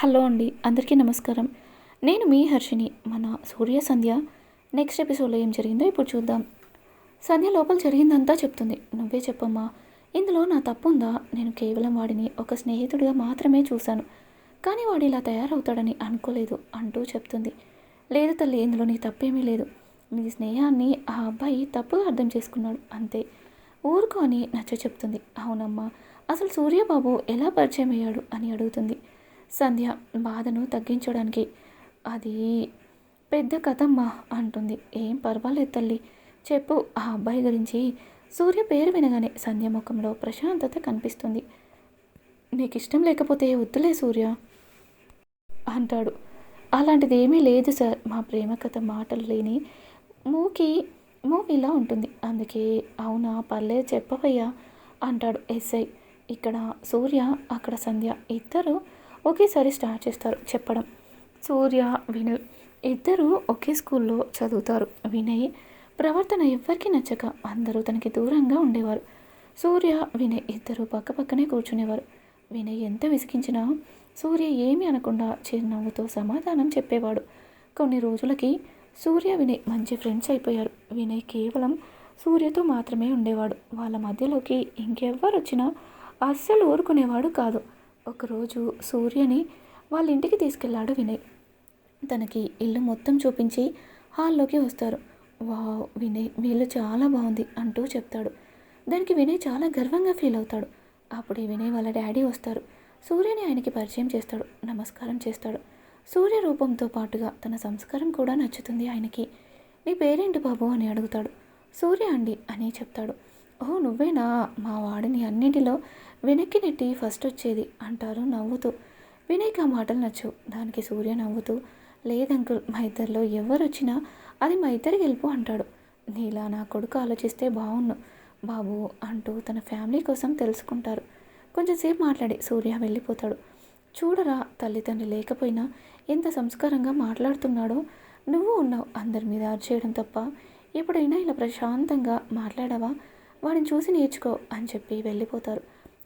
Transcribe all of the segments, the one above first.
Hello అండి అందరికీ నమస్కారం. నేను మీ హర్షిని మన సూర్య సంధ్య నెక్స్ట్ ఎపిసోడ్లో ఏం జరిగిందో ఇప్పుడు చూద్దాం. సంధ్య లోపల జరిగిందంతా చెప్తుంది. నువ్వే చెప్పమ్మా. ఇందులో నా తప్పు ఉందా నేను కేవలం వాడిని ఒక స్నేహితుడిగా మాత్రమే చూశాను. కానీ వాడు ఇలా తయారవుతాడని అనుకోలేదు అంటూ చెప్తుంది. లేదు తల్లి ఇందులో నీ తప్పేమీ లేదు. నీ స్నేహాన్ని ఆ అబ్బాయి తప్పుగా అర్థం చేసుకున్నాడు. అంతే. ఊరుకో అని నచ్చ చెప్తుంది. అవునమ్మా అసలు సూర్యబాబు ఎలా పరిచయం అయ్యాడు అని అడుగుతుంది. సంధ్య బాధను తగ్గించడానికి. అది పెద్ద కథమ్మా అంటుంది. ఏం పర్వాలేదు తల్లి. చెప్పు. ఆ అబ్బాయి గురించి సూర్య పేరు వినగానే సంధ్య ముఖంలో ప్రశాంతత కనిపిస్తుంది. నీకు ఇష్టం లేకపోతే వద్దులే సూర్య అంటాడు. అలాంటిది ఏమీ లేదు సార్. మా ప్రేమ కథ మాటలు లేని మూకి మూవీలా ఉంటుంది. అందుకే అవునా పర్లేదు చెప్పవయ్యా అంటాడు ఎస్ఐ. ఇక్కడ సూర్య అక్కడ సంధ్య. ఇద్దరు ఒకేసారి స్టార్ట్ చేస్తారు చెప్పడం. సూర్య వినయ్ ఇద్దరు ఒకే స్కూల్లో చదువుతారు. వినయ్ ప్రవర్తన ఎవ్వరికీ నచ్చక అందరూ తనకి దూరంగా ఉండేవారు. సూర్య వినయ్ ఇద్దరు పక్క పక్కనే కూర్చునేవారు. వినయ్ ఎంత విసిగించినా సూర్య ఏమీ అనకుండా చిరునవ్వుతో సమాధానం చెప్పేవాడు. కొన్ని రోజులకి సూర్య వినయ్ మంచి ఫ్రెండ్స్ అయిపోయారు. వినయ్ కేవలం సూర్యతో మాత్రమే ఉండేవాడు. వాళ్ళ మధ్యలోకి ఇంకెవ్వరు వచ్చినా అస్సలు ఊరుకునేవాడు కాదు. ఒకరోజు సూర్యని వాళ్ళ ఇంటికి తీసుకెళ్ళాడు వినయ్. తనకి ఇల్లు మొత్తం చూపించి హాల్లోకి వస్తారు. వావ్ వినయ్ వీళ్ళు చాలా బాగుంది అంటూ చెప్తాడు. దానికి వినయ్ చాలా గర్వంగా ఫీల్ అవుతాడు. అప్పుడు వినయ్ వాళ్ళ డాడీ వస్తారు. సూర్యని ఆయనకి పరిచయం చేస్తాడు నమస్కారం చేస్తాడు. సూర్య రూపంతో పాటుగా తన సంస్కారం కూడా నచ్చుతుంది ఆయనకి. నీ పేరేంటి బాబు? అని అడుగుతాడు. సూర్య అండి అని చెప్తాడు. ఓ నువ్వేనా? మా వాడిని అన్నిటిలో వెనక్కి నెట్టి ఫస్ట్ వచ్చేది అంటారు నవ్వుతూ. వినయ్కి ఆ మాటలు నచ్చు దానికి సూర్య నవ్వుతూ లేదంకుల్ మా ఇద్దరిలో ఎవరు వచ్చినా అది మా ఇద్దరికి గెలుపు అంటాడు. నీలా నా కొడుకు ఆలోచిస్తే బాగున్ను బాబు అంటూ తన ఫ్యామిలీ కోసం తెలుసుకుంటారు. కొంచెంసేపు మాట్లాడి సూర్య వెళ్ళిపోతాడు. చూడరా తల్లిదండ్రి లేకపోయినా ఎంత సంస్కారంగా మాట్లాడుతున్నాడో నువ్వు ఉన్నావు అందరి మీద అరిచేయడం తప్ప ఎప్పుడైనా ఇలా ప్రశాంతంగా మాట్లాడావా? వాడిని చూసి నేర్చుకో అని చెప్పి వెళ్ళిపోతారు.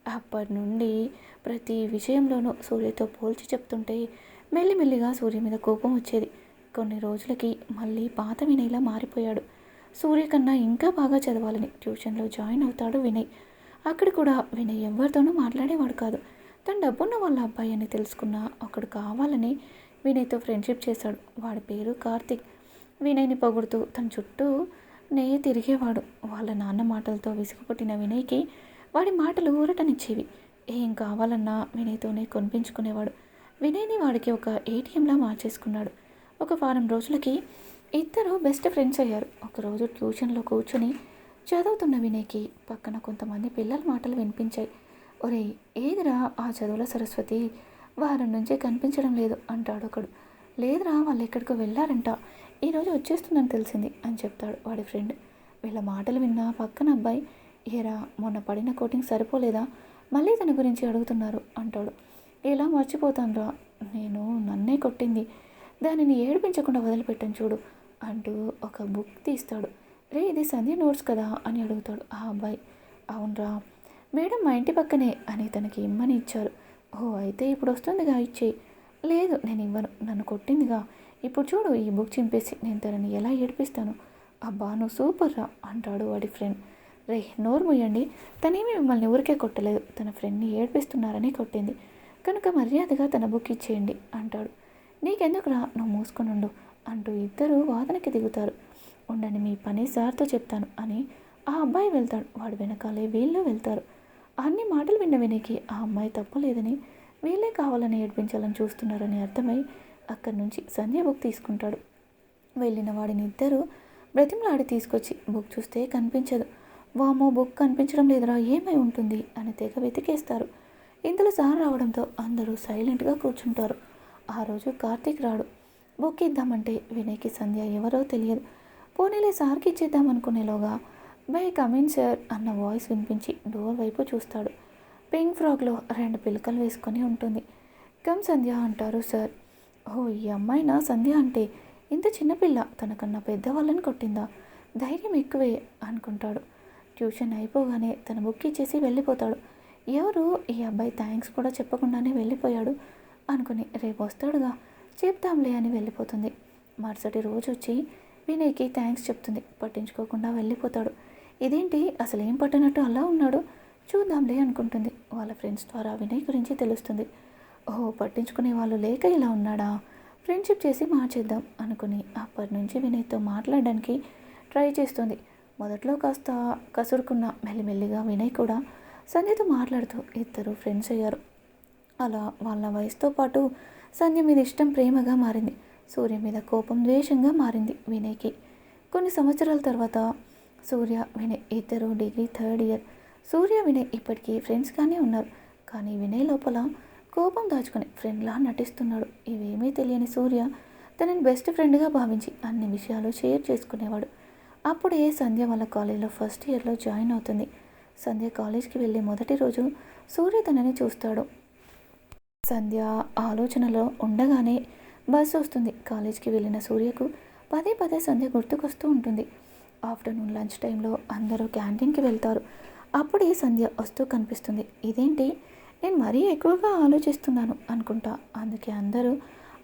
అప్పటి నుండి ప్రతి విషయంలోనూ సూర్యతో పోల్చి చెప్తుంటే మెల్లిమెల్లిగా సూర్య మీద కోపం వచ్చేది. కొన్ని రోజులకి మళ్ళీ పాత వినయ్లా మారిపోయాడు. సూర్య కన్నా ఇంకా బాగా చదవాలని ట్యూషన్లో జాయిన్ అవుతాడు వినయ్. అక్కడ కూడా వినయ్ ఎవరితోనూ మాట్లాడేవాడు కాదు. తన డబ్బున్న వాళ్ళ అబ్బాయి అని తెలుసుకున్న ఒకడు కావాలని వినయ్తో ఫ్రెండ్షిప్ చేశాడు. వాడి పేరు కార్తిక్. వినయ్ని పొగుడుతూ తన చుట్టూ నెయ్యి తిరిగేవాడు. వాళ్ళ నాన్న మాటలతో విసుగుపుట్టిన వినయ్కి వాడి మాటలు ఊరటనిచ్చేవి. ఏం కావాలన్నా వినయ్తోనే కొనిపించుకునేవాడు. వినయ్ని వాడికి ఒక ఏటీఎంలా మార్చేసుకున్నాడు. ఒక వారం రోజులకి ఇద్దరు బెస్ట్ ఫ్రెండ్స్ అయ్యారు. ఒకరోజు ట్యూషన్లో కూర్చొని చదువుతున్న వినయ్కి పక్కన కొంతమంది పిల్లల మాటలు వినిపించాయి. ఒరే ఏదిరా ఆ చదువుల సరస్వతి? వారం నుంచే కనిపించడం లేదు అంటాడు ఒకడు. లేదురా వాళ్ళు ఎక్కడికో వెళ్ళారంట. ఈరోజు వచ్చేస్తుందని తెలిసింది అని చెప్తాడు వాడి ఫ్రెండ్ వీళ్ళ మాటలు విన్నా పక్కన అబ్బాయి ఏరా మొన్న పడిన కోటింగ్ సరిపోలేదా? మళ్ళీ తన గురించి అడుగుతున్నారు అంటాడు. ఇలా మర్చిపోతానురా నేను నన్నే కొట్టింది. దానిని ఏడిపించకుండా వదిలిపెట్టాను చూడు అంటూ ఒక బుక్ తీస్తాడు. రే ఇది సంధ్య నోట్స్ కదా అని అడుగుతాడు ఆ అబ్బాయి. అవునరా మేడం మా ఇంటి పక్కనే అని తనకి ఇమ్మని ఇచ్చారు. ఓ అయితే ఇప్పుడు వస్తుందిగా ఇచ్చేయి. లేదు నేను ఇవ్వను. నన్ను కొట్టిందిగా. ఇప్పుడు చూడు ఈ బుక్ చింపేసి నేను తనని ఎలా ఏడిపిస్తాను? అబ్బా నువ్వు సూపర్ రా అంటాడు వాడి ఫ్రెండ్ రే నోరు ముయ్యండి తనేమి మిమ్మల్ని ఊరికే కొట్టలేదు. తన ఫ్రెండ్ని ఏడిపిస్తున్నారని కొట్టింది. కనుక మర్యాదగా తన బుక్ ఇచ్చేయండి అంటాడు. నీకెందుకురా? నువ్వు మూసుకొని ఉండు అంటూ ఇద్దరు వాదనకి దిగుతారు. ఉండని మీ పని సార్తో చెప్తాను అని ఆ అబ్బాయి వెళ్తాడు. వాడు వెనకాలే వీళ్ళు వెళ్తారు. అన్ని మాటలు విన్న వినికి ఆ అమ్మాయి తప్పలేదని వీళ్ళే కావాలని ఏడ్పించాలని చూస్తున్నారని అర్థమై అక్కడి నుంచి సంజయ్ బుక్ తీసుకుంటాడు. వెళ్ళిన వాడిని ఇద్దరు బ్రతిమలాడి తీసుకొచ్చి బుక్ చూస్తే కనిపించదు. వామో బుక్ కనిపించడం లేదురా ఏమై ఉంటుంది? అని తెగ వెతికేస్తారు. ఇందులో సార్ రావడంతో అందరూ సైలెంట్గా కూర్చుంటారు. ఆ రోజు కార్తీక్ రాడు. బుక్ ఇద్దామంటే వినయ్కి సంధ్య ఎవరో తెలియదు. పోనీలే సార్కి ఇచ్చేద్దామనుకునేలోగా బై కమిన్ సార్ అన్న వాయిస్ వినిపించి డోర్ వైపు చూస్తాడు. పింక్ ఫ్రాక్లో రెండు పిలకలు వేసుకొని ఉంటుంది. కమ్ సంధ్య అంటారు సార్. ఓ ఈ అమ్మాయినా సంధ్య అంటే ఇంత చిన్నపిల్ల తనకన్నా పెద్దవాళ్ళని కొట్టిందా? ధైర్యం ఎక్కువే అనుకుంటాడు. ట్యూషన్ అయిపోగానే తన బుక్ ఇచ్చేసి వెళ్ళిపోతాడు. ఎవరు? ఈ అబ్బాయి థ్యాంక్స్ కూడా చెప్పకుండానే వెళ్ళిపోయాడు అనుకుని రేపు వస్తాడుగా చెప్తాంలే అని వెళ్ళిపోతుంది. మరుసటి రోజు వచ్చి వినయ్కి థ్యాంక్స్ చెప్తుంది. పట్టించుకోకుండా వెళ్ళిపోతాడు. ఇదేంటి? అసలు ఏం పట్టినట్టు అలా ఉన్నాడు? చూద్దాంలే అనుకుంటుంది. వాళ్ళ ఫ్రెండ్స్ ద్వారా వినయ్ గురించి తెలుస్తుంది. ఓహో పట్టించుకునే వాళ్ళు లేక ఇలా ఉన్నాడా? ఫ్రెండ్షిప్ చేసి మార్చేద్దాం అనుకుని అప్పటి నుంచి వినయ్తో మాట్లాడడానికి ట్రై చేస్తుంది. మొదట్లో కాస్త కసురుకున్న మెల్లిమెల్లిగా వినయ్ కూడా సంధ్యతో మాట్లాడుతూ ఇద్దరు ఫ్రెండ్స్ అయ్యారు. అలా వాళ్ళ వయసుతో పాటు సంధ్య మీద ఇష్టం ప్రేమగా మారింది. సూర్య మీద కోపం ద్వేషంగా మారింది వినయ్కి. కొన్ని సంవత్సరాల తర్వాత సూర్య వినయ్ ఇద్దరు degree third year. Surya Vinay ఇప్పటికీ ఫ్రెండ్స్గానే ఉన్నారు. కానీ వినయ్ లోపల కోపం దాచుకుని ఫ్రెండ్లా నటిస్తున్నాడు. ఇవేమీ తెలియని సూర్య తనని బెస్ట్ ఫ్రెండ్గా భావించి అన్ని విషయాలు షేర్ చేసుకునేవాడు. అప్పుడే సంధ్య వాళ్ళ కాలేజీలో ఫస్ట్ ఇయర్లో జాయిన్ అవుతుంది. సంధ్య కాలేజ్కి వెళ్ళే మొదటి రోజు సూర్య తనని చూస్తాడు. సంధ్య ఆలోచనలో ఉండగానే బస్సు వస్తుంది. కాలేజ్కి వెళ్ళిన సూర్యకు పదే పదే సంధ్య గుర్తుకొస్తూ ఉంటుంది. ఆఫ్టర్నూన్ లంచ్ టైంలో అందరూ క్యాంటీన్కి వెళ్తారు. అప్పుడే సంధ్య వస్తూ కనిపిస్తుంది. ఇదేంటి? నేను మరీ ఎక్కువగా ఆలోచిస్తున్నాను అనుకుంటా. అందుకే అందరూ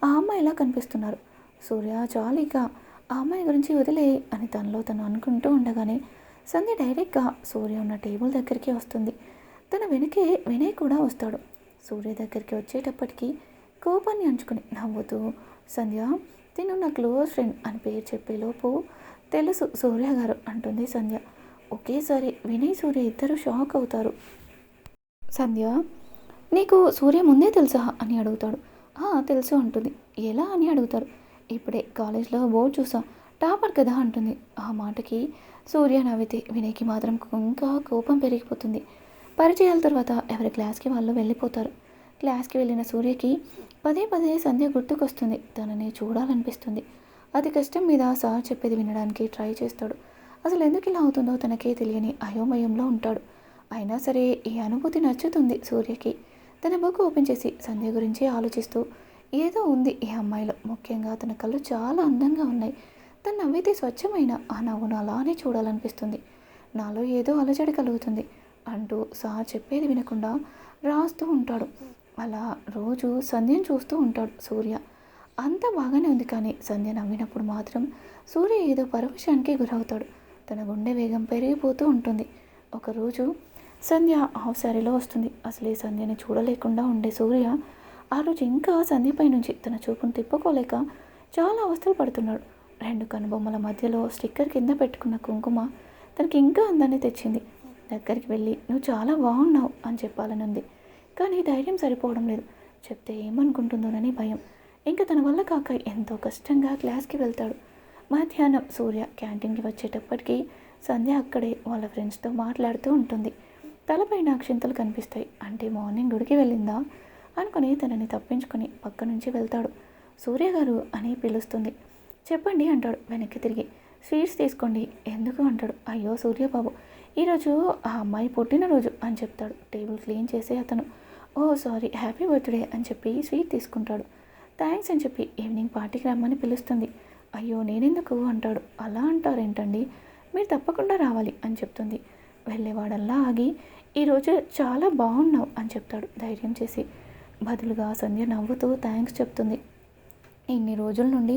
ఆ అమ్మాయిలా కనిపిస్తున్నారు. సూర్య జాలీగా ఆ అమ్మాయి గురించి వదిలే అని తనలో తను అనుకుంటూ ఉండగానే సంధ్య డైరెక్ట్గా సూర్య ఉన్న టేబుల్ దగ్గరికి వస్తుంది. తన వెనకే వినయ్ కూడా వస్తాడు. సూర్య దగ్గరికి వచ్చేటప్పటికి కోపాన్ని అంచుకుని నవ్వుతూ సంధ్య తిను నా క్లోజ్ ఫ్రెండ్ అని పేరు చెప్పేలోపు తెలుసు సూర్య గారు అంటుంది సంధ్య. ఒకేసారి వినయ్ సూర్య ఇద్దరు షాక్ అవుతారు. సంధ్య నీకు సూర్య ముందే తెలుసా అని అడుగుతాడు. తెలుసు అంటుంది. ఎలా అని అడుగుతారు ఇప్పుడే కాలేజ్లో బోర్డు చూసా. టాపర్ కదా అంటుంది. ఆ మాటకి సూర్య నవ్వితే వినయ్కి మాత్రం ఇంకా కోపం పెరిగిపోతుంది. పరిచయాల తర్వాత ఎవరి క్లాస్కి వాళ్ళు వెళ్ళిపోతారు. క్లాస్కి వెళ్ళిన సూర్యకి పదే పదే సంధ్య గుర్తుకొస్తుంది. తనని చూడాలనిపిస్తుంది. అతి కష్టం మీద సార్ చెప్పేది వినడానికి ట్రై చేస్తాడు. అసలు ఎందుకు ఇలా అవుతుందో తనకే తెలియని అయోమయంలో ఉంటాడు. అయినా సరే ఈ అనుభూతి నచ్చుతుంది సూర్యకి. తన బుక్ ఓపెన్ చేసి సంధ్య గురించి ఆలోచిస్తూ ఏదో ఉంది ఈ అమ్మాయిలో. ముఖ్యంగా తన కళ్ళు చాలా అందంగా ఉన్నాయి. తను నవ్వితే స్వచ్ఛమైన ఆ నవ్వును అలానే చూడాలనిపిస్తుంది. నాలో ఏదో అలజడి కలుగుతుంది అంటూ సార్ చెప్పేది వినకుండా రాస్తూ ఉంటాడు. అలా రోజు సంధ్యను చూస్తూ ఉంటాడు సూర్య. అంతా బాగానే ఉంది కానీ సంధ్య నవ్వినప్పుడు మాత్రం సూర్య ఏదో పరవశానికి గురవుతాడు. తన గుండె వేగం పెరిగిపోతూ ఉంటుంది. ఒకరోజు సంధ్య హాఫ్ శారీలో వస్తుంది. అసలే సంధ్యని చూడలేకుండా ఉండే సూర్య ఆ రోజు ఇంకా సంధ్యపై నుంచి తన చూపును తిప్పుకోలేక చాలా అవస్థలు పడుతున్నాడు. రెండు కనుబొమ్మల మధ్యలో స్టిక్కర్ కింద పెట్టుకున్న కుంకుమ తనకి ఇంకా అందాన్ని తెచ్చింది. దగ్గరికి వెళ్ళి నువ్వు చాలా బాగున్నావు అని చెప్పాలని ఉంది కానీ ధైర్యం సరిపోవడం లేదు. చెప్తే ఏమనుకుంటుందోనని భయం. ఇంకా తన వల్ల కాక ఎంతో కష్టంగా క్లాస్కి వెళ్తాడు. మధ్యాహ్నం సూర్య క్యాంటీన్కి వచ్చేటప్పటికి సంధ్య అక్కడే వాళ్ళ ఫ్రెండ్స్తో మాట్లాడుతూ ఉంటుంది. తలపైన అక్షింతలు కనిపిస్తాయి. అంటే మార్నింగ్ గుడికి వెళ్ళిందా? అనుకుని తనని తప్పించుకొని పక్క నుంచి వెళ్తాడు. సూర్య గారు అని పిలుస్తుంది. చెప్పండి అంటాడు వెనక్కి తిరిగి. స్వీట్స్ తీసుకోండి. ఎందుకు అంటాడు. అయ్యో సూర్యబాబు ఈరోజు ఆ అమ్మాయి పుట్టినరోజు అని చెప్తాడు. టేబుల్ క్లీన్ చేసే అతను. ఓ సారీ హ్యాపీ బర్త్డే అని చెప్పి స్వీట్ తీసుకుంటాడు. థ్యాంక్స్ అని చెప్పి ఈవినింగ్ పార్టీకి రమ్మని పిలుస్తుంది. అయ్యో నేనెందుకు అంటాడు. అలా అంటారేంటండి? మీరు తప్పకుండా రావాలి అని చెప్తుంది. వెళ్ళేవాడల్లా ఆగి ఈరోజు చాలా బాగున్నావు అని చెప్తాడు ధైర్యం చేసి. బదులుగా సంధ్య నవ్వుతూ థ్యాంక్స్ చెప్తుంది. ఇన్ని రోజుల నుండి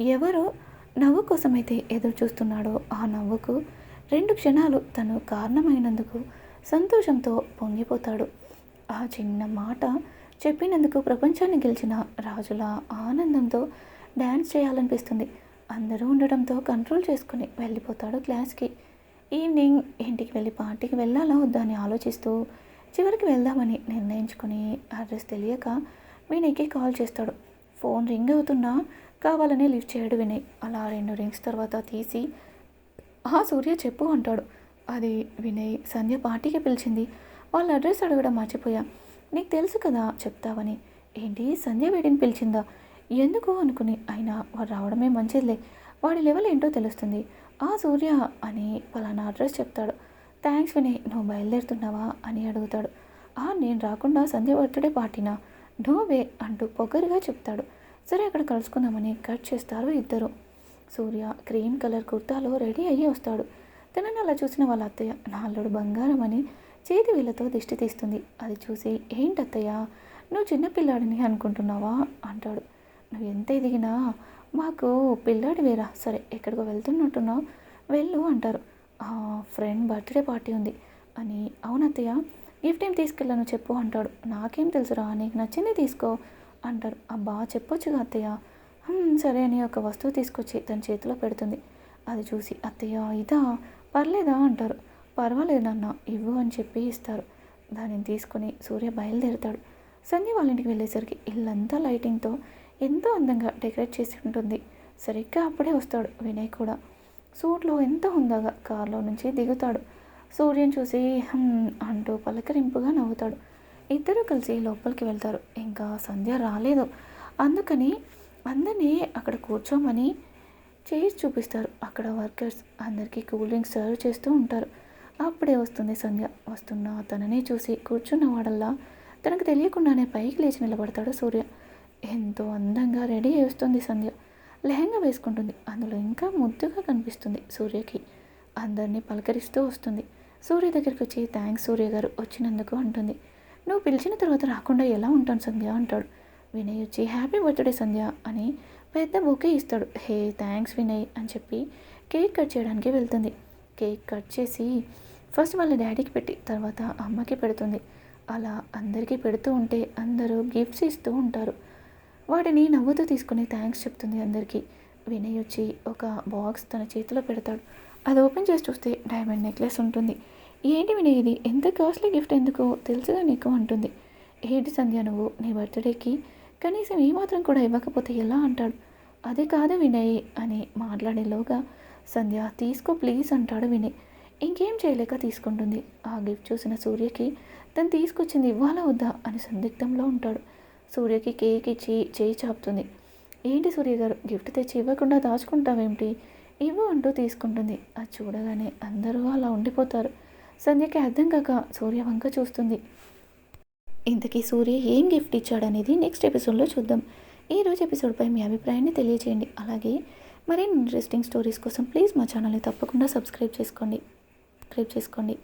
ఎవరు నవ్వు కోసమైతే ఎదురు చూస్తున్నాడో ఆ నవ్వుకు రెండు క్షణాలు తను కారణమైనందుకు సంతోషంతో పొంగిపోతాడు. ఆ చిన్న మాట చెప్పినందుకు ప్రపంచాన్ని గెలిచిన రాజుల ఆనందంతో డ్యాన్స్ చేయాలనిపిస్తుంది. అందరూ ఉండడంతో కంట్రోల్ చేసుకుని వెళ్ళిపోతాడు క్లాస్కి. ఈవినింగ్ ఇంటికి వెళ్ళి పార్టీకి వెళ్ళాలా వద్దా అని ఆలోచిస్తూ చివరికి వెళ్దామని నిర్ణయించుకుని అడ్రస్ తెలియక వినయ్కి కాల్ చేస్తాడు. ఫోన్ రింగ్ అవుతున్నా కావాలని లిఫ్ట్ చేయడు వినయ్. అలా రెండు రింగ్స్ తర్వాత తీసి ఆ సూర్య చెప్పు అంటాడు. అది వినయ్ సంధ్య పార్టీకి పిలిచింది. వాళ్ళ అడ్రస్ అడగడం మర్చిపోయా. నీకు తెలుసు కదా చెప్తావని. ఏంటి సంధ్య వేడిని పిలిచిందా? ఎందుకు అనుకుని? అయినా వాడు రావడమే మంచిదిలే. వాడి లెవెల్ ఏంటో తెలుస్తుంది. ఆ సూర్య అని పలానా అడ్రస్ చెప్తాడు. థ్యాంక్స్ వినయ్ నువ్వు బయలుదేరుతున్నావా? అని అడుగుతాడు. ఆ నేను రాకుండా సంధ్య బర్త్డే పార్టీనా? నో వే అంటూ పొగరుగా చెప్తాడు. సరే అక్కడ కలుసుకుందామని కట్ చేస్తారు ఇద్దరు. సూర్య క్రీమ్ కలర్ కుర్తాలో రెడీ అయ్యి వస్తాడు. తనని అలా చూసిన వాళ్ళ అత్తయ్య నా అల్లుడు బంగారం అని చేతి వీళ్ళతో దిష్టి తీస్తుంది. అది చూసి ఏంటత్తయ్య నువ్వు చిన్నపిల్లాడిని అనుకుంటున్నావా? అంటాడు. నువ్వు ఎంత ఎదిగినా మాకు పిల్లాడి వేరా. సరే ఎక్కడికో వెళ్తున్నట్టున్నావు వెళ్ళు అంటారు. ఫ్రెండ్ బర్త్డే పార్టీ ఉంది అని. అవునత్తయ్య గిఫ్ట్ ఏం తీసుకెళ్ళాను చెప్పు అంటాడు. నాకేం తెలుసురా నీకు నచ్చింది తీసుకో అంటారు. అబ్బా చెప్పొచ్చుగా అత్తయ్య. సరే అని ఒక వస్తువు తీసుకొచ్చి తన చేతిలో పెడుతుంది. అది చూసి అత్తయ్య ఇదా? పర్లేదా అంటారు. పర్వాలేదు నాన్న ఇవ్వు అని చెప్పి ఇస్తారు. దానిని తీసుకొని సూర్య బయలుదేరుతాడు. సంధ్య వాళ్ళ ఇంటికి వెళ్ళేసరికి ఇల్లంతా లైటింగ్తో ఎంతో అందంగా డెకరేట్ చేసి ఉంటుంది. సరిగ్గా అప్పుడే వస్తాడు వినయ్ కూడా. సూట్లో ఎంతో హుందాగా కారులో నుంచి దిగుతాడు. సూర్యం చూసి అంటూ పలకరింపుగా నవ్వుతాడు. ఇద్దరు కలిసి లోపలికి వెళ్తారు. ఇంకా సంధ్య రాలేదు. అందుకని అందరినీ అక్కడ కూర్చోమని చేసి చూపిస్తారు. అక్కడ వర్కర్స్ అందరికీ కూల్ డ్రింక్స్ సర్వ్ చేస్తూ ఉంటారు. అప్పుడే వస్తుంది సంధ్య. వస్తున్న తనని చూసి కూర్చున్న వాడల్లా తనకు తెలియకుండానే పైకి లేచి నిలబడతాడు సూర్య. ఎంతో అందంగా రెడీ చేస్తుంది సంధ్య. లెహంగా వేసుకుంటుంది. అందులో ఇంకా ముద్దుగా కనిపిస్తుంది సూర్యకి. అందరినీ పలకరిస్తూ వస్తుంది. సూర్య దగ్గరికి వచ్చి థ్యాంక్స్ సూర్య గారు వచ్చినందుకు అంటుంది. నువ్వు పిలిచిన తర్వాత రాకుండా ఎలా ఉంటాను సంధ్య? అంటాడు. వినయ్ వచ్చి హ్యాపీ బర్త్డే సంధ్య అని పెద్ద బొకే ఇస్తాడు. హే థ్యాంక్స్ వినయ్ అని చెప్పి కేక్ కట్ చేయడానికి వెళ్తుంది. కేక్ కట్ చేసి ఫస్ట్ వాళ్ళ డాడీకి పెట్టి తర్వాత అమ్మకి పెడుతుంది. అలా అందరికీ పెడుతూ ఉంటే అందరూ గిఫ్ట్స్ ఇస్తూ ఉంటారు. వాటిని నవ్వుతూ తీసుకుని థ్యాంక్స్ చెప్తుంది అందరికీ. వినయ్ వచ్చి ఒక బాక్స్ తన చేతిలో పెడతాడు. అది ఓపెన్ చేసి చూస్తే డైమండ్ నెక్లెస్ ఉంటుంది. ఏంటి వినయ్ ఇది? ఎంత కాస్ట్లీ గిఫ్ట్ ఎందుకో? తెలుసుగా నీకు అంటుంది. ఏంటి సంధ్య నువ్వు? నీ బర్త్డేకి కనీసం ఏమాత్రం కూడా ఇవ్వకపోతే ఎలా అంటాడు? అది కాదు వినయ్ అని మాట్లాడేలోగా సంధ్య తీసుకో ప్లీజ్ అంటాడు వినయ్. ఇంకేం చేయలేక తీసుకుంటుంది. ఆ గిఫ్ట్ చూసిన సూర్యకి తను తీసుకొచ్చింది ఇవ్వాలా వద్దా అని సందిగ్ధంలో ఉంటాడు. సూర్యకి కేక్ ఇచ్చి చేయి చాపుతుంది. ఏంటి సూర్య గారు? గిఫ్ట్ తెచ్చి ఇవ్వకుండా దాచుకుంటావేమిటి ఇవ్వు అంటూ తీసుకుంటుంది. అది చూడగానే అందరూ అలా ఉండిపోతారు. సంధ్యకి అర్థం కాక సూర్య వంక చూస్తుంది. ఇంతకీ సూర్య ఏం గిఫ్ట్ ఇచ్చాడనేది నెక్స్ట్ ఎపిసోడ్లో చూద్దాం. ఈ రోజు ఎపిసోడ్పై మీ అభిప్రాయాన్ని తెలియజేయండి అలాగే మరిన్ని ఇంట్రెస్టింగ్ స్టోరీస్ కోసం ప్లీజ్ మా ఛానల్ని తప్పకుండా సబ్స్క్రైబ్ చేసుకోండి. సబ్స్క్రైబ్ చేసుకోండి.